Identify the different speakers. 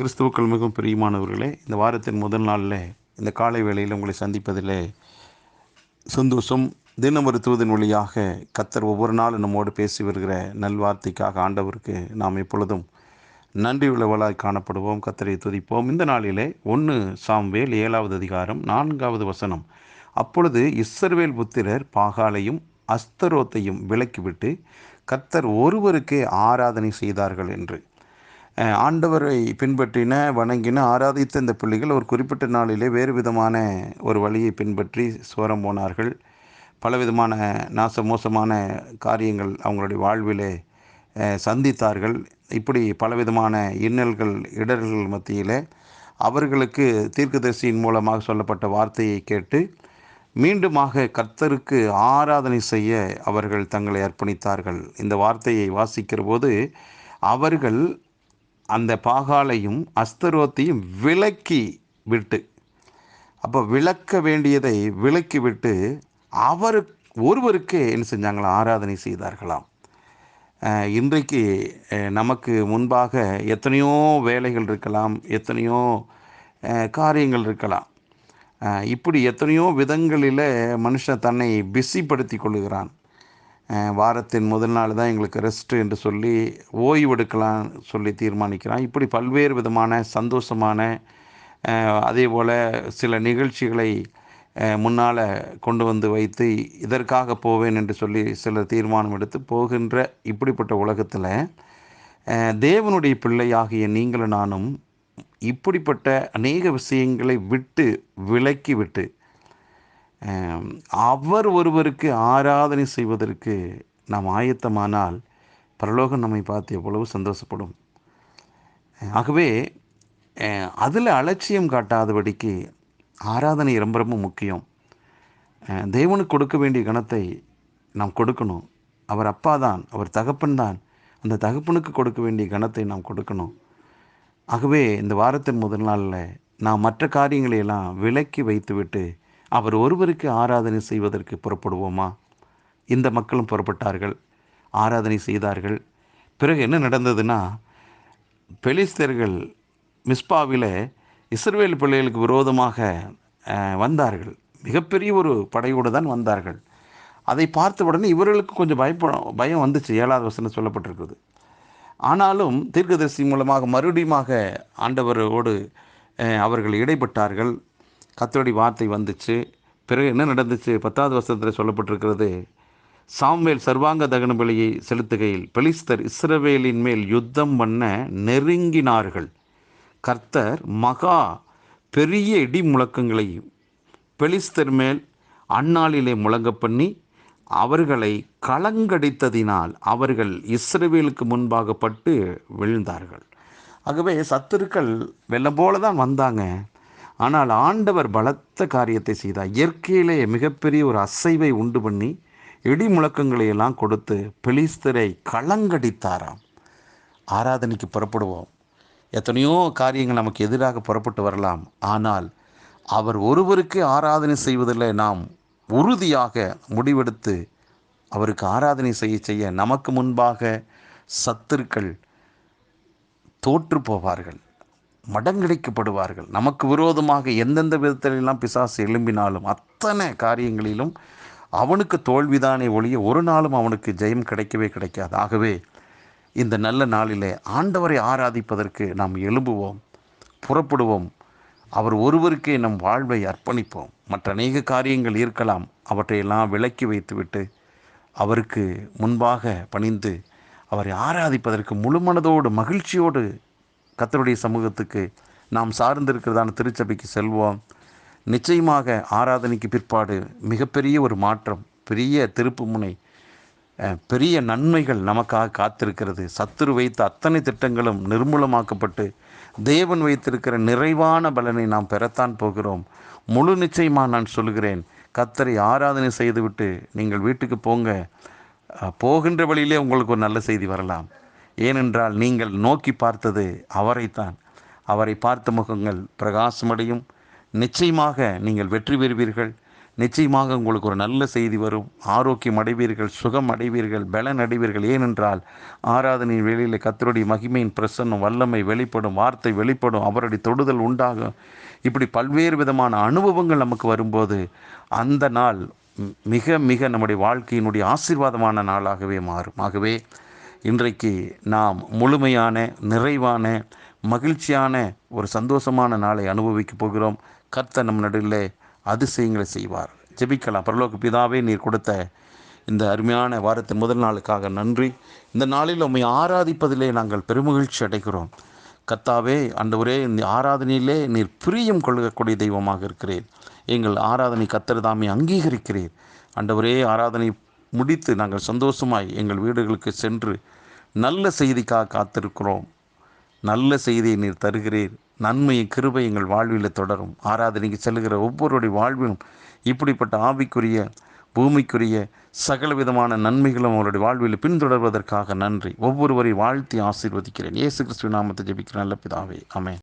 Speaker 1: கிறிஸ்துவுக்கள் மிகவும் பிரியமானவர்களே இந்த வாரத்தின் முதல் நாளில் இந்த காலை வேளையில் உங்களை சந்திப்பதில் சந்தோஷம். தினம் ஒரு வழியாக கத்தர் ஒவ்வொரு நாளும் நம்மோடு பேசி வருகிற நல்வார்த்தைக்காக ஆண்டவருக்கு நாம் எப்பொழுதும் நன்றி உள்ளவளாய் காணப்படுவோம். கத்தரை துதிப்போம். இந்த நாளிலே ஒன்று சாம்வேல் ஏழாவது அதிகாரம் நான்காவது வசனம். அப்பொழுது இஸ்ரவேல் புத்திரர் பாகாலையும் அஸ்தரோத்தையும் விலக்கிவிட்டு கத்தர் ஒருவருக்கே ஆராதனை செய்தார்கள் என்று. ஆண்டவரை பின்பற்றின வணங்கின ஆராதித்த இந்த பிள்ளைகள் ஒரு குறிப்பிட்ட நாளிலே வேறு விதமான ஒரு வழியை பின்பற்றி சோரம் போனார்கள். பலவிதமான நாச மோசமான காரியங்கள் அவங்களுடைய வாழ்விலே சந்தித்தார்கள். இப்படி பலவிதமான இன்னல்கள் இடர்கள் மத்தியில் அவர்களுக்கு தீர்க்கதரிசியின் மூலமாக சொல்லப்பட்ட வார்த்தையை கேட்டு மீண்டுமாக கர்த்தருக்கு ஆராதனை செய்ய அவர்கள் தங்களை அர்ப்பணித்தார்கள். இந்த வார்த்தையை வாசிக்கிற போது அவர்கள் அந்த பாகாலையும் அஸ்தரோத்தையும் விலக்கி விட்டு அப்போ விளக்க வேண்டியதை விலக்கி விட்டு அவர் ஒருவருக்கே என்ன செஞ்சாங்களா? ஆராதனை செய்தார்களாம். இன்றைக்கு நமக்கு முன்பாக எத்தனையோ வேலைகள் இருக்கலாம் எத்தனையோ காரியங்கள் இருக்கலாம். இப்படி எத்தனையோ விதங்களில் மனுஷன் தன்னை பிஸிப்படுத்தி கொள்கிறான் வாரத்தின் முதல் நாள் தான் எங்களுக்கு ரெஸ்ட்டு என்று சொல்லி ஓய்வெடுக்கலாம் சொல்லி தீர்மானிக்கிறான். இப்படி பல்வேறு விதமான சந்தோஷமான அதே போல் சில நிகழ்ச்சிகளை முன்னால் கொண்டு வந்து வைத்து இதற்காக போவேன் என்று சொல்லி சிலர் தீர்மானம் எடுத்து போகின்ற இப்படிப்பட்ட உலகத்தில் தேவனுடைய பிள்ளையாகிய நீங்களும் நானும் இப்படிப்பட்ட அநேக விஷயங்களை விட்டு விலக்கி விட்டு அவர் ஒருவருக்கு ஆராதனை செய்வதற்கு நாம் ஆயத்தமானால் பரலோகம் நம்மை பார்த்து எவ்வளவு சந்தோஷப்படும். ஆகவே அதில் அலட்சியம் காட்டாதபடிக்கு ஆராதனை ரொம்ப ரொம்ப முக்கியம். தேவனுக்கு கொடுக்க வேண்டிய கணத்தை நாம் கொடுக்கணும். அவர் அப்பா தான் அவர் தகப்பன் தான். அந்த தகப்பனுக்கு கொடுக்க வேண்டிய கணத்தை நாம் கொடுக்கணும். ஆகவே இந்த வாரத்தின் முதல் நாளில் நாம் மற்ற காரியங்களை எல்லாம் விலக்கி வைத்துவிட்டு அவர் ஒருவருக்கு ஆராதனை செய்வதற்கு புறப்படுவோமா? இந்த மக்களும் புறப்பட்டார்கள். ஆராதனை செய்தார்கள். பிறகு என்ன நடந்ததுன்னா பெலிஸ்தர்கள் மிஸ்பாவில் இஸ்ரேல் பிள்ளைகளுக்கு விரோதமாக வந்தார்கள். மிகப்பெரிய ஒரு படையோடு தான் வந்தார்கள். அதை பார்த்த உடனே இவர்களுக்கு கொஞ்சம் பயப்ப பயம் வந்துச்சு. ஏழாவது வசனம் சொல்லப்பட்டிருக்குது ஆனாலும் தீர்க்கதரிசி மூலமாக மறுபடியுமாக ஆண்டவரோடு அவர்கள் இடைப்பட்டார்கள். கத்தருடைய வார்த்தை வந்துச்சு. பிறகு என்ன நடந்துச்சு? பத்தாவது வருஷத்தில் சொல்லப்பட்டிருக்கிறது சாம்வேல் சர்வாங்க தகன பலியை செலுத்துகையில் பெலிஸ்தர் இஸ்ரவேலின் மேல் யுத்தம் பண்ண நெருங்கினார்கள். கர்த்தர் மகா பெரிய இடி முழக்கங்களையும் பெலிஸ்தர் மேல் அந்நாளிலே முழங்க பண்ணி அவர்களை களங்கடித்ததினால் அவர்கள் இஸ்ரவேலுக்கு முன்பாக பட்டு விழுந்தார்கள். ஆகவே சத்துருக்கள் வெள்ளம் போல தான் வந்தாங்க. ஆனால் ஆண்டவர் பலத்த காரியத்தை செய்தார். இயற்கையிலே மிகப்பெரிய ஒரு அசைவை உண்டு பண்ணி இடி முழக்கங்களை எல்லாம் கொடுத்து பெலிஸ்தரை களங்கடித்தாராம் ஆராதனைக்கு புறப்படுவோம். எத்தனையோ காரியங்கள் நமக்கு எதிராக புறப்பட்டு வரலாம். ஆனால் அவர் ஒருவருக்கு ஆராதனை செய்வதில் நாம் உறுதியாக முடிவெடுத்து அவருக்கு ஆராதனை செய்ய செய்ய நமக்கு முன்பாக சத்துருக்கள் தோற்று போவார்கள். மடங்கடிக்கப்படுவார்கள். நமக்கு விரோதமாக எந்தெந்த விதத்திலெல்லாம் பிசாசு எழும்பினாலும் அத்தனை காரியங்களிலும் அவனுக்கு தோல்விதானே ஒழிய ஒரு நாளும் அவனுக்கு ஜெயம் கிடைக்கவே கிடைக்காது. ஆகவே இந்த நல்ல நாளிலே ஆண்டவரை ஆராதிப்பதற்கு நாம் எழும்புவோம் புறப்படுவோம். அவர் ஒருவருக்கே நம் வாழ்வை அர்ப்பணிப்போம். மற்ற அநேக காரியங்கள் இருக்கலாம். அவற்றையெல்லாம் விலக்கி வைத்துவிட்டு அவருக்கு முன்பாக பணிந்து அவரை ஆராதிப்பதற்கு முழு மனதோடு மகிழ்ச்சியோடு கத்தருடைய சமூகத்துக்கு நாம் சார்ந்திருக்கிறதான திருச்சபைக்கு செல்வோம். நிச்சயமாக ஆராதனைக்கு பிற்பாடு மிகப்பெரிய ஒரு மாற்றம் பெரிய திருப்பு முனை பெரிய நன்மைகள் நமக்காக காத்திருக்கிறது. சத்துரு வைத்த அத்தனை திட்டங்களும் நிர்மூலமாக்கப்பட்டு தேவன் வைத்திருக்கிற நிறைவான பலனை நாம் பெறத்தான் போகிறோம். முழு நிச்சயமாக நான் சொல்கிறேன் கத்தரை ஆராதனை செய்துவிட்டு நீங்கள் வீட்டுக்கு போங்க. போகின்ற வழியிலே உங்களுக்கு ஒரு நல்ல செய்தி வரலாம். ஏனென்றால் நீங்கள் நோக்கி பார்த்தது அவரைத்தான். அவரை பார்த்த முகங்கள் பிரகாசமடையும். நிச்சயமாக நீங்கள் வெற்றி பெறுவீர்கள். நிச்சயமாக உங்களுக்கு ஒரு நல்ல செய்தி வரும். ஆரோக்கியம் அடைவீர்கள் சுகம் அடைவீர்கள் பலன் அடைவீர்கள். ஏனென்றால் ஆராதனையின் வெளியில் கத்தருடைய மகிமையின் பிரசன்னம் வல்லமை வெளிப்படும் வார்த்தை வெளிப்படும் அவருடைய தொடுதல் உண்டாகும். இப்படி பல்வேறு விதமான அனுபவங்கள் நமக்கு வரும்போது அந்த நாள் மிக மிக நம்முடைய வாழ்க்கையினுடைய ஆசீர்வாதமான நாளாகவே மாறும். ஆகவே இன்றைக்கு நாம் முழுமையான நிறைவான மகிழ்ச்சியான ஒரு சந்தோஷமான நாளை அனுபவிக்கப் போகிறோம். கர்த்த நம் நடுவில் அதிசயங்களை செய்வார். ஜெபிக்கலாம். பரலோக பிதாவே நீர் கொடுத்த இந்த அருமையான வாரத்தின் முதல் நாளுக்காக நன்றி. இந்த நாளில் உண்மை ஆராதிப்பதிலே நாங்கள் பெருமகிழ்ச்சி அடைகிறோம். கத்தாவே அந்த ஒரே இந்த ஆராதனையிலே நீர் பிரியம் கொள்ளக்கூடிய தெய்வமாக இருக்கிறேன் எங்கள் ஆராதனை கத்தர் தாமே அங்கீகரிக்கிறீர். ஒரே ஆராதனை முடித்து நாங்கள் சந்தோஷமாய் எங்கள் வீடுகளுக்கு சென்று நல்ல செய்திக்காக காத்திருக்கிறோம். நல்ல செய்தியை நீர் தருகிறீர். நன்மையை கிருபை எங்கள் வாழ்வில் தொடரும். ஆராதனைக்கு செல்கிற ஒவ்வொருடைய வாழ்விலும் இப்படிப்பட்ட ஆவிக்குரிய பூமிக்குரிய சகல விதமான நன்மைகளும் அவருடைய வாழ்வில் பின்தொடர்வதற்காக நன்றி. ஒவ்வொருவரை வாழ்த்தி ஆசீர்வதிக்கிறேன். இயேசு கிறிஸ்துவ நாமத்தை ஜெபிக்கிறேன். நல்ல பிதாவே. அமேன்